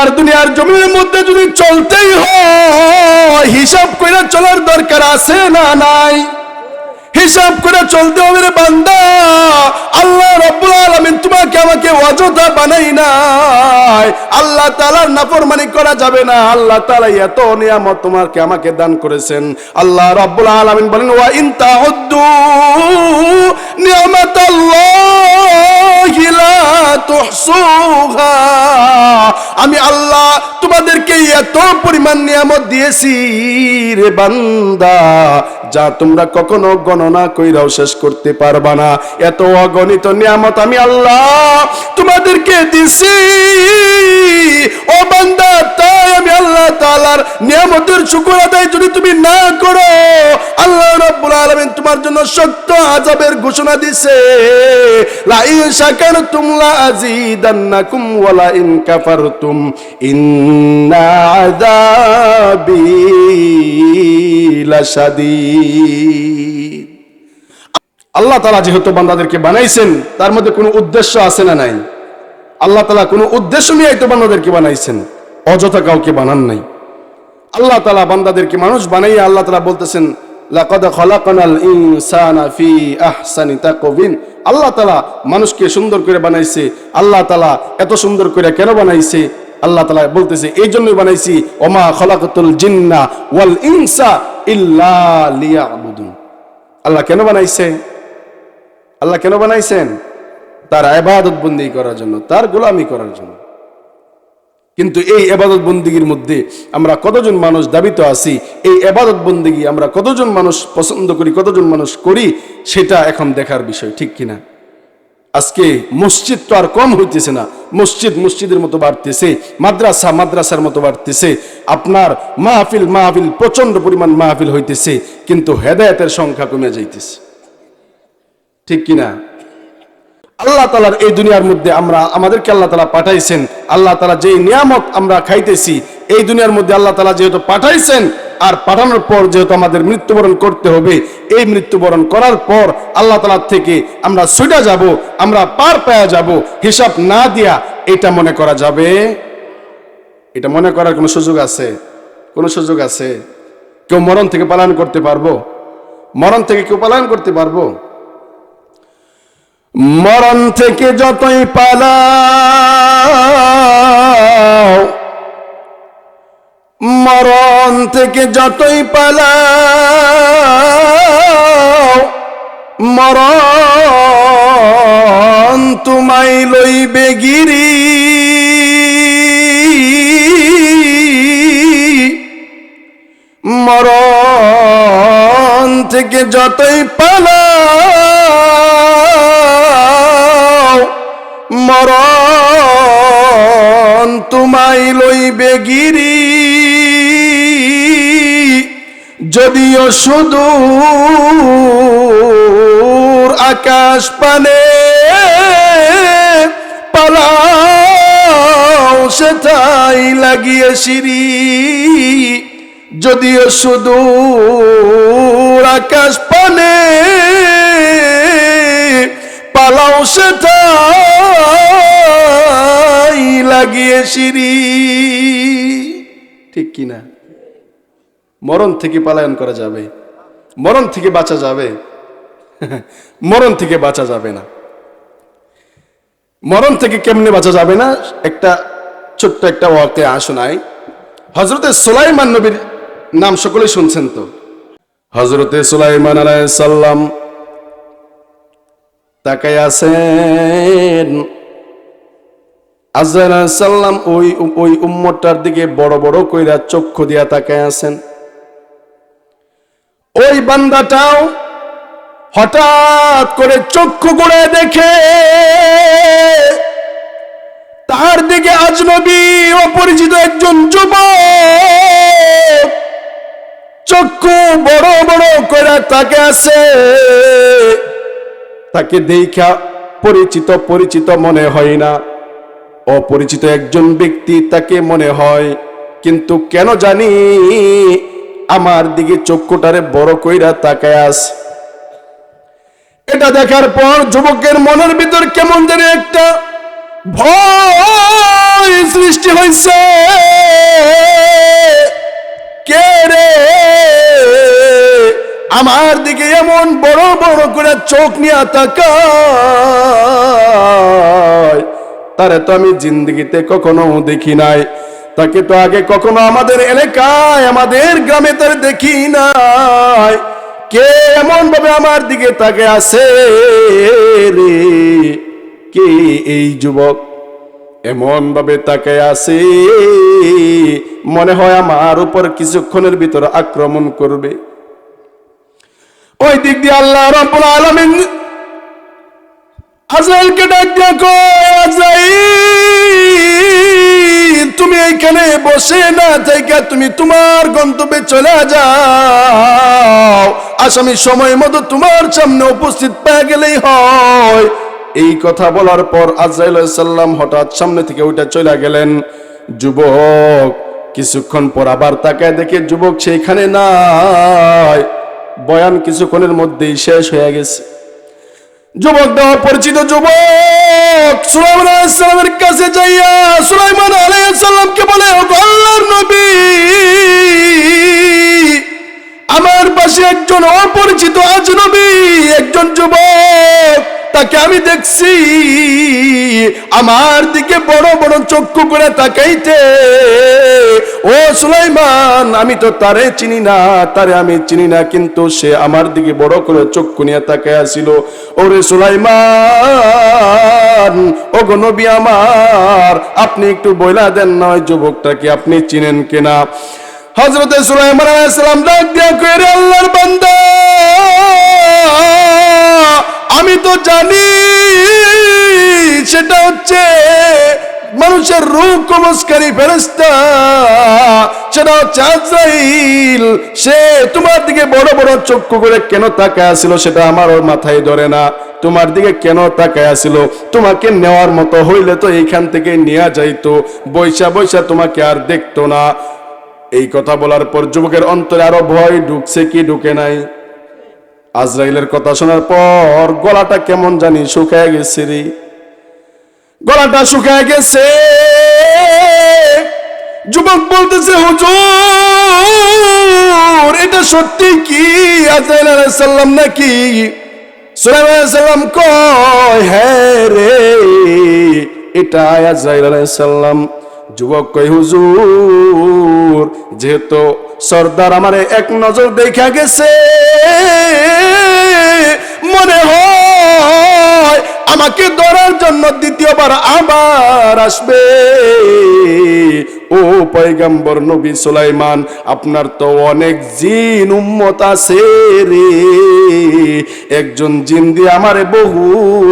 আল্লাহর দুনিয়ার জমির মধ্যে যদি চলতেই হয় হিসাব করে চলার দরকার আছে না নাই? হিসাব করে চলতে হবে রে বান্দা। আল্লাহ রব্বুল আলামিন তোমাকে আমাকে অযথা বানাই নাই। আল্লাহ তাআলার নাফরমানি করা যাবে না। আল্লাহ তাআলা এত নিয়ামত তোমাকে আমাকে দান করেছেন। আল্লাহ রব্বুল আলামিন বলেন, ওয়া ইন তাউদ্দু নিয়ামাতাল্লাহি লা তুহসুহা। আমি আল্লাহ তোমাদেরকে এত পরিমাণ নিয়ামত দিয়েছি রে বান্দা। যা তোমরা কখনো গণনা কইরাও শেষ করতে পারবা না। এত অগণিত নিয়ামত আমি আল্লাহ তোমাদেরকে দিছি। ও বান্দা, তাই আমি আল্লাহ তাআলার নিয়ামতের শুকর আদায় যদি তুমি না করো, আল্লাহ রাব্বুল আলামিন তোমার জন্য সত্য আযাবের ঘোষণা দিছে। লা ইন শাকারতুম লা আযীদান্নাকুম ওয়া লা ইন কাফারতুম, ইন্না আযাবি লাশাদীদ আল্লাহ তালা যেহেতু বান্দাদেরকে বানাইছেন, তার মধ্যে কোনো উদ্দেশ্য আছে না নাই? আল্লাহ তালা কোনো উদ্দেশ্য নিয়ে তো বান্দাদেরকে বানাইছেন, অযথা কাউকে বানান নাই। আল্লাহ তালা বান্দাদেরকে মানুষ বানাইয়া আল্লাহ তালা বলতেছেন আল্লাহ তালা মানুষকে সুন্দর করে বানাইছে, আল্লাহ তালা এত সুন্দর করে কেন বানাইছে? আল্লাহ তালা বলতেছে এই জন্যই বানাইছি, ওমা খলাকাতুল জিন্না ওয়াল ইনসা। আল্লাহ কেন বানাইছে আল্লাহ কেন বানাইছেন? তার আবাদত বন্দি করার জন্য, তার গোলামি করার জন্য। কিন্তু এই এবাদত বন্দিগির মধ্যে আমরা কতজন মানুষ দাবিত আছি, এই এবাদত বন্দিগি আমরা কতজন মানুষ পছন্দ করি, কতজন মানুষ করি, সেটা এখন দেখার বিষয়, ঠিক কিনা? আজকে মসজিদ তো আর কম হইতেছে না। মসজিদ মসজিদের মতো বাড়তেছে, মাদ্রাসা মাদ্রাসার মতো বাড়তেছে, আপনার মাহফিল মাহফিল প্রচণ্ড পরিমাণ মাহফিল হইতেছে, কিন্তু হেদায়েতের সংখ্যা কমে যাইতেছে। ঠিক কিনা? আল্লাহ তালার এই দুনিয়ার মধ্যে আমরা, আমাদেরকে আল্লাহ তালা পাঠাইছেন, আল্লাহ তালা যেই নিয়ামত আমরা খাইতেছি, এই দুনিয়ার মধ্যে আল্লাহ তালা যেহেতু পাঠাইছেন আর পাঠানোর পর যেহেতু আমাদের মৃত্যুবরণ করতে হবে, এই মৃত্যুবরণ করার পর আল্লাহ তালার থেকে আমরা ছুটে যাব, আমরা পার পাওয়া যাব। হিসাব না দিয়া এটা মনে করা যাবে? এটা মনে করার কোনো সুযোগ আছে? কোনো সুযোগ আছে? কেউ মরণ থেকে পালন করতে পারব? মরণ থেকে কেউ পালন করতে পারব? মরণ থেকে যতই পালাও মরণ থেকে যতই পালাও, মরণ তোমায় লইবে গিরি। মরণ থেকে যতই পালাও, মরণ তোমায় লইবে গিরি। যদিও সুদূর আকাশ পানে পালাও সেটাই লাগিয়ে সিঁড়ি। যদিও সুদূর আকাশ পানে পালাও সেটাই লাগিয়ে সিঁড়ি। ঠিক কিনা? মরণ থেকে পালায়ন করা যাবে। মরণ থেকে বাঁচা যাবে। মরণ থেকে বাঁচা যাবে না। মরণ থেকে কেমনে বাঁচা যাবে না? একটা ছোট্ট একটা ওয়াকে শোনাই হজরতে সোলাইমান নবীর নাম সকলে শুনছেন তো? হজরতে সুলাইমান সাল্লাম তাকাই আছেন। আজরাইল সাল্লাম ওই ওই উম্মটার দিকে বড় বড় কইরা চক্ষু দিয়া তাকাই আছেন। ওই বান্দাটাও হঠাৎ করে চক্ষু করে দেখে তার দিকে আজনবী অপরিচিত একজন যুবক। চক্ষু বড় বড় করে তাকে আছে। তাকে দেখা পরিচিত পরিচিত মনে হয় না। অপরিচিত একজন ব্যক্তি তাকে মনে হয়, কিন্তু কেন জানি আমার দিকে চক্ষুটারে বড় কইরা তাকায় আছে এটা দেখার পর যুবকের মনের ভিতর কেমন জানি একটা ভয় সৃষ্টি হয়েছে কে রে? আমার দিকে এমন বড় বড় করে চোখ নিয়ে তাকায়। তারে তো আমি জিন্দগিতে কখনো দেখি নাই। তাকে তো আগে কখনো আমাদের এলাকায়, আমাদের গ্রামে তার দেখি নাই। কে এমন ভাবে আমার দিকে তাকে আছে রে? কে এই যুবক এমন ভাবে তাকে আছে? মনে হয় আমার উপর কিছুক্ষণের ভিতর আক্রমণ করবে। ওই দিক দিয়ে আল্লাহ রাব্বুল আলামিন আজরাইলকে ডাক কয় আজরাইল তুমি এইখানে বসে না থেকে তুমি তোমার গন্তব্যে চলে যাও। আসামি সময় মতো তোমার সামনে উপস্থিত পেয়ে গেলেই হয়। এই কথা বলার পর সাল্লাম হঠাৎ সামনে থেকে ওইটা চলে গেলেন। যুবক, কিছুক্ষণ পর আবার তাকায় দেখে যুবক সেইখানে নাই। বয়ান কিছুক্ষণের মধ্যেই শেষ হয়ে গেছে। যুবক দেওয়া পরিচিত যুবক সুলাইমান আলাইসালামের কাছে যাইয়া সুলাইমান আলাইসাল্লামকে বলে, "ও গো আল্লাহর নবী, আমার পাশে একজন অপরিচিত আজ নবী, একজন যুবক তাকে আমি দেখছি। আমার দিকে বড় বড় চক্ষু করে তাকাইতে। ও সুলাইমান, আমি তো তারে চিনি না, তারে আমি চিনি না, কিন্তু সে আমার দিকে বড় করে চক্ষু নিয়ে তাকায় আসিল ওরে সুলাইমান ও নবী আমার, আপনি একটু বইলা দেন নয় যুবকটাকে, আপনি চিনেন কিনা? হজরতে সুলাইমান আলাইহিসসালাম ডাক দিয়া কইরে, আল্লাহর বান্দা! আমি তো জানি সেটা হচ্ছে মানুষের রূপ কবচকারী ফেরেস্তা সেটা হচ্ছে সে তোমার দিকে বড় বড় চক্ষু করে কেন তাকায় আসিল সেটা আমার ওর মাথায় ধরে না। তোমার দিকে কেন তাকায় আসিল? তোমাকে নেওয়ার মতো হইলে তো এইখান থেকে নেওয়া যাইতো। বৈশা বৈশা তোমাকে আর দেখতো না। এই কথা বলার পর যুবকের অন্তরে আরও ভয় ঢুকছে কি ঢুকে নাই। আজরাইলের কথা শোনার পর গলাটা কেমন জানি শুকায় গেছে রে। গলাটা শুকায় গেছে। যুবক বলতেছে, হুজুর, এটা সত্যি কি? আজরাইল আলাইহিস সালাম নাকি? সালাম কয় হ্যাঁ রে এটা আজরাইল আলাইহিস সালাম। যুবক কই হুজুর, যেহেতু সর্দার আমারে এক নজর দেখা গেছে, মনে হয় আমাকে ধরার জন্য দ্বিতীয়বার আবার আসবে। ও পয়গাম্বর নবী সুলাইমান, আপনার তো অনেক জিন উম্মত আছে রে। একজন জিন দিয়ে আমারে বহু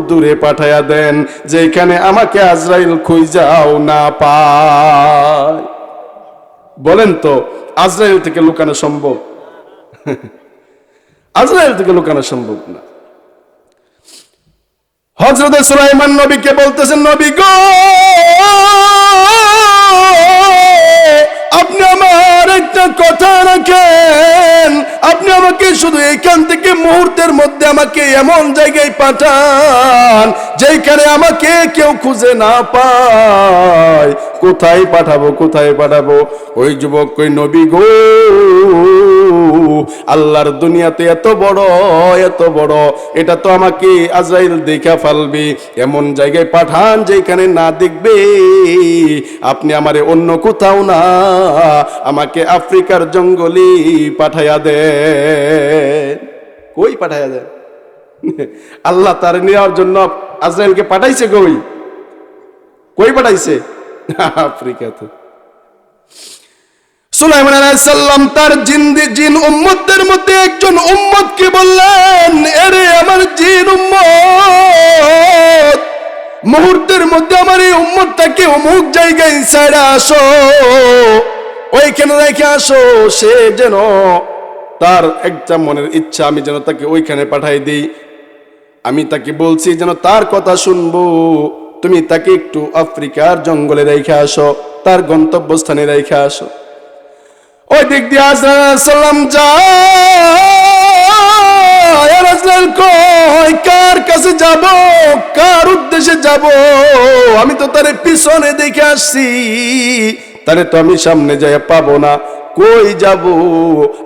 দূরে পাঠায়া দেন, যেখানে আমাকে আজরাইল খুঁজাও না পায়। বলেন তো, আজরাইল থেকে লুকানো সম্ভব? আজরাইল থেকে লুকানো সম্ভব না। হজরত সুলাইমান নবীকে বলতেছেন, নবী গো! আপনি আমার একটা কথা রাখেন। আপনি আমাকে শুধু এখান থেকে মুহূর্তের মধ্যে আমাকে এমন জায়গায় পাঠান, যেখানে আমাকে কেউ খুঁজে না পায়। কোথায় পাঠাবো কোথায় পাঠাবো? ওই যুবক কই, নবী গো আল্লাহর দুনিয়াতে এত বড় এত বড়। এটা তো আমাকে আজরাইল দেখা ফেলবে। এমন জায়গায় পাঠান যেখানে না দেখবে। আপনি আমারে অন্য কোথাও না, আমাকে আফ্রিকার জঙ্গলে পাঠাইয়া দেন। কই পাঠাইয়া দেন? আল্লাহ তার নেওয়ার জন্য আজরাইলকে পাঠাইছে কই? কই পাঠাইছে? আফ্রিকাতে। সুলাইমান আলাইসাল্লাম তার জিন্দি জিন উম্মতদের মধ্যে একজন উম্মতকে বললেন? এরে আমার জিন উম্মত। মুহূর্তের মধ্যে আমার এই উম্মতটাকে অমুক জায়গায় ছেড়ে আসো। ওইখানে রেখে আসো, সে যেন তার একটা মনের ইচ্ছা আমি যেন তাকে ওইখানে পাঠাই দিই। আমি তাকে বলছি যেন তার কথা শুনব। তুমি তাকে একটু আফ্রিকার জঙ্গলে রেখে আসো, তার গন্তব্যস্থানে রেখে আসো। ওই দিক দিয়ে কয় কার কাছে যাব? কার উদ্দেশ্যে যাব? আমি তো তারে পিছনে দেখে আসছি। তাহলে তো আমি সামনে যাই পাবো না। কই যাব?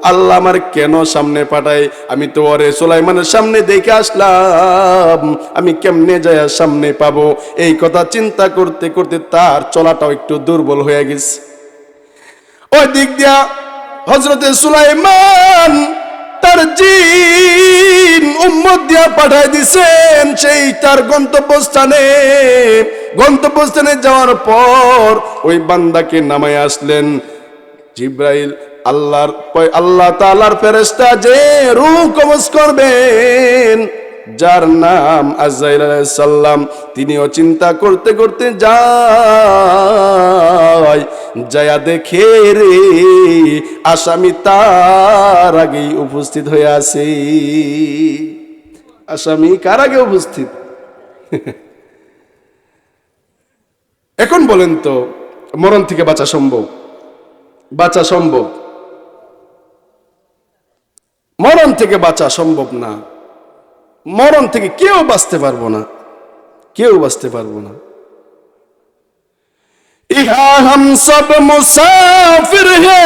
আল্লাহ আমার কেন সামনে পাঠায়? আমি তো ওরে সোলাইমানের সামনে দেখে আসলাম। আমি কেমনে যায় সামনে পাবো? এই কথা চিন্তা করতে করতে তার চলাটাও একটু দুর্বল হয়ে গেছে। ওই দিক দিয়া হজরতে সুলাইমান তার জিন উম্মত দিয়া পাঠায় দিছেন, সেই তার গন্তব্যস্থানে। গন্তব্যস্থানে যাওয়ার পর ওই বান্দাকে নামায় আসলেন। জিব্রাইল আল্লাহর আল্লাহ তাআলার ফেরেশতা যে রূহ কবজ করবেন, যার নাম আজাইল সাল্লাম তিনিও চিন্তা করতে করতে যায়। যায়া দেখে রে, আসামি তার আগেই উপস্থিত হয়ে আছে। আসামি কার আগে উপস্থিত? এখন বলেন তো, মরণ থেকে বাঁচা সম্ভব? বাঁচা সম্ভব? মরণ থেকে বাঁচা সম্ভব না। মরণ থেকে কেউ বাঁচতে পারব না। কেউ বাঁচতে পারব না। ইহা হম সব মুসাফির হে।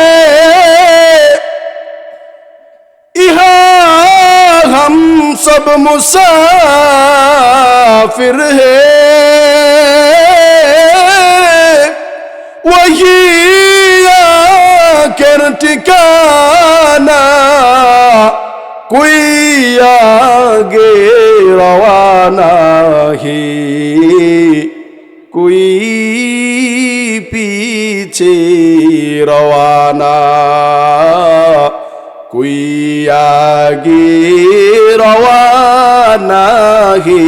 ইহা হম সব মুসাফির হে। ওহি কের ঠিকানা کوئی آگے روانہ ہی کوئی দিছি রওয়ানা কুইয়াগি রওয়ানা হি,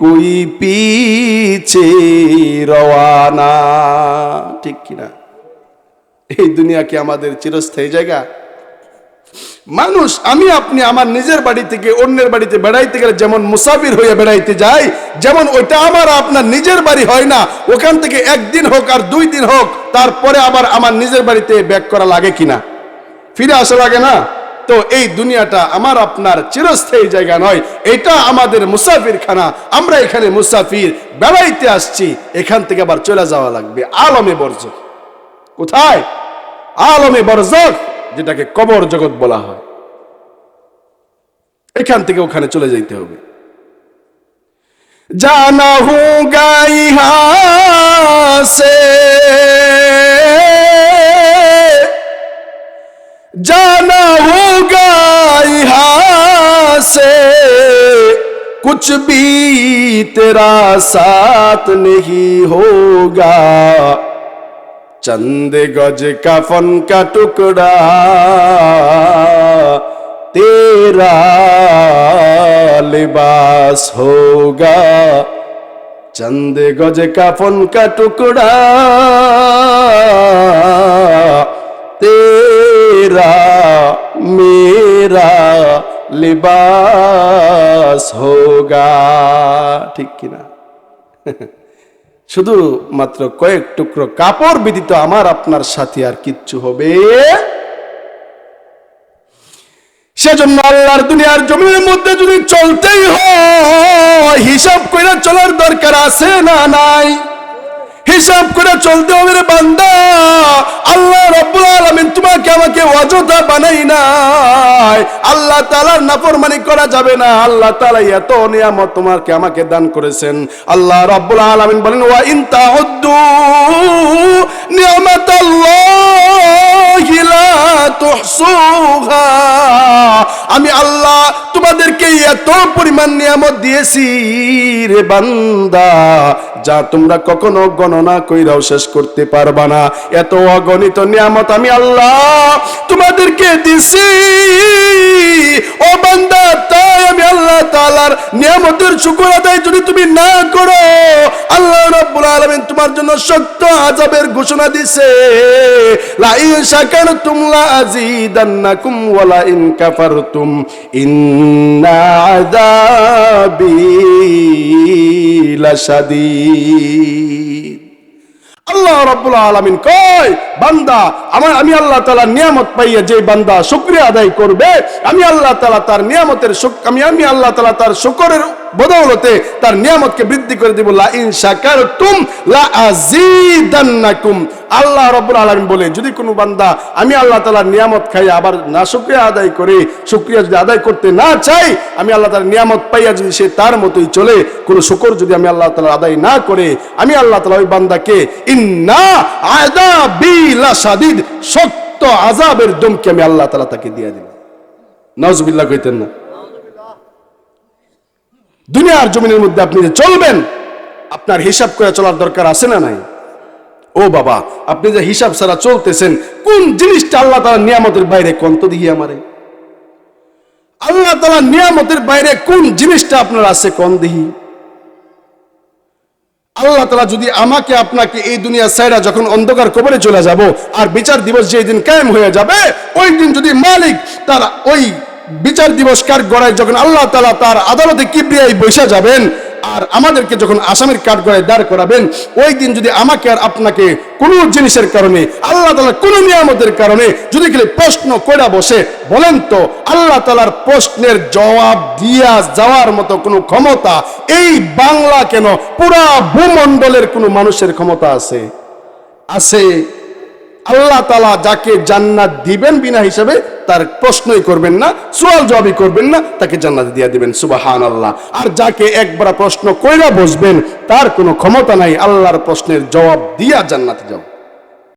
কুই পিছে রওয়ানা। ঠিক কিনা? এই দুনিয়া কি আমাদের চিরস্থায়ী জায়গা? মানুষ, আমি আপনি আমার নিজের বাড়ি থেকে অন্যের বাড়িতে বেড়াইতে গেলে যেমন মুসাফির হয়ে বেড়াইতে যাই, যেমন ওইটা আমার আপনার নিজের বাড়ি হয় না। ওখান থেকে একদিন হোক আর দুই দিন হোক, তারপরে আবার আমার নিজের বাড়িতে ব্যাক করা লাগে কিনা? ফিরে আসা লাগে না? তো এই দুনিয়াটা আমার আপনার চিরস্থায়ী জায়গা নয়। এটা আমাদের মুসাফির খানা আমরা এখানে মুসাফির বেড়াইতে আসছি, এখান থেকে আবার চলে যাওয়া লাগবে। আলমে বর্জক কোথায়? আলমে বর্জক যেটাকে কবর জগৎ বলা হয় এখান থেকে ওখানে চলে যাইতে হবে জানা হু গাই जाना होगा यहाँ से कुछ भी तेरा साथ नहीं होगा চন্দে গজ কাফন কা টুকড়া তেরা লিবাস হোগা। চন্দ গজ কাফন কা টুকড়া তেরা মেরা লিবাস হোগা। ঠিক কিনা? শুধু মাত্র কয়েক টুকরো কাপড় বিদিত আমার, আপনার সাথে আর কিচ্ছু হবে। সেজন্য আল্লাহর দুনিয়ার জমির মধ্যে যদি চলতেই হিসাব করে চলার দরকার আছে না নাই? হিসাব করে চলতে হবে রে বান্দা। আল্লাহ রব্বুল আলামিন তোমাকে আমাকে অযথা বানাই নাই। আল্লাহ তাআলার নাফরমানি করা যাবে না। আল্লাহ তাআলা এত নিয়ামত তোমাকে আমাকে দান করেছেন। আল্লাহ রব্বুল আলামিন বলেন, ওয়া ইন তাউদ্দু নিয়ামাতাল্লাহি লা তুহসুহা। আমি আল্লাহ তোমাদেরকে এত পরিমাণ নিয়ামত দিয়েছি রে বান্দা। যা তোমরা কখনো গণনা কইরাও শেষ করতে পারবা না। এত অগণিত নিয়ামত আমি আল্লাহ তোমাদেরকে দিছি। ও বান্দা, তাই আমি আল্লাহ তাআলার নিয়ামতের শুকর আদায় যদি তুমি না করো আল্লাহ রাব্বুল আলামিন তোমার জন্য সত্য আযাবের ঘোষণা দিছে। লা ইন শাকারতুম লা আযীদান্নাকুম ওয়া লা ইন কাফারতুম ইন্না আযাবি লাশাদীদ। আল্লাহ রাব্বুল আলামিন কয়, বান্দা, আমার আমি আল্লাহ তাআলা নিয়ামত পাইয়া যে বান্দা শুকরিয়া আদায় করবে, আমি আল্লাহ তাআলা তার নিয়ামতের আমি আমি আল্লাহ তাআলা তার শুকরের বদৌলতে তার নিয়ামতকে বৃদ্ধি করে দিব, লা ইন শাকারতুম লা আল্লাহ রাব্বুল আলামিন বলে, যদি কোনো বান্দা আমি আল্লাহ তাআলার নিয়ামত খাই, আবার না শুকরিয়া আদায় করে, শুকরিয়া যদি আদায় করতে না চাই আমি আল্লাহ তাআলার নিয়ামত পাইয়া যদি সে তার মতোই চলে, কোনো শুকর যদি আমি আল্লাহ তাআলা আদায় না করে, আমি আল্লাহ তাআলা ওই বান্দাকে ইন্না আযাবি লাশাদীদ, শক্ত আযাবের দমকে আমি আল্লাহ তাআলা তাকে দিয়ে দিলাম। নাউজুবিল্লাহ কইতেন না। দুনিয়ার জমিনের মধ্যে আপনি যে চলবেন, আপনার হিসাব করে চলার দরকার আছে না নাই? ও বাবা, আপনি যে হিসাব ছাড়া চলতেছেন, কোন জিনিসটা আল্লাহ তালা নিয়ামতের বাইরে কন্ত দিয়ে আমারে? আল্লাহ তালা নিয়ামতের বাইরে কোন জিনিসটা আপনার আছে কন দিহি? আল্লাহ তালা যদি আমাকে, আপনাকে এই দুনিয়া সাইরা যখন অন্ধকার কবরে চলে যাব, আর বিচার দিবস যেই দিন কায়েম হয়ে যাবে, ওই দিন যদি মালিক তার ওই বিচার দিবস কার গড়ায় যখন আল্লাহ তালা তার আদালতে কিবরিয়ায় বসে যাবেন আর আমাদেরকে যখন আসামের কাঠ গড়ায় দাঁড় করাবেন, ওই দিন যদি আমাকে আর আপনাকে কোনো জিনিসের কারণে, আল্লাহ তালার কোনো নিয়ামতের কারণে যদি গেলে প্রশ্ন কইরা বসে, বলেন তো, আল্লাহ তালার প্রশ্নের জবাব দিয়া যাওয়ার মতো কোনো ক্ষমতা এই বাংলা কেন পুরা ভূমণ্ডলের কোনো মানুষের ক্ষমতা আছে? আছে আল্লাহ তালা যাকে জান্নাত দিবেন বিনা হিসাবে তার প্রশ্নই করবেন না সোয়াল জবাবই করবেন না, তাকে জান্নাত দিয়ে দিবেন সুবাহান আল্লাহ আর যাকে একবার প্রশ্ন কইরা বসবেন, তার কোনো ক্ষমতা নাই, আল্লাহর প্রশ্নের জবাব দিয়া জান্নাত যাও।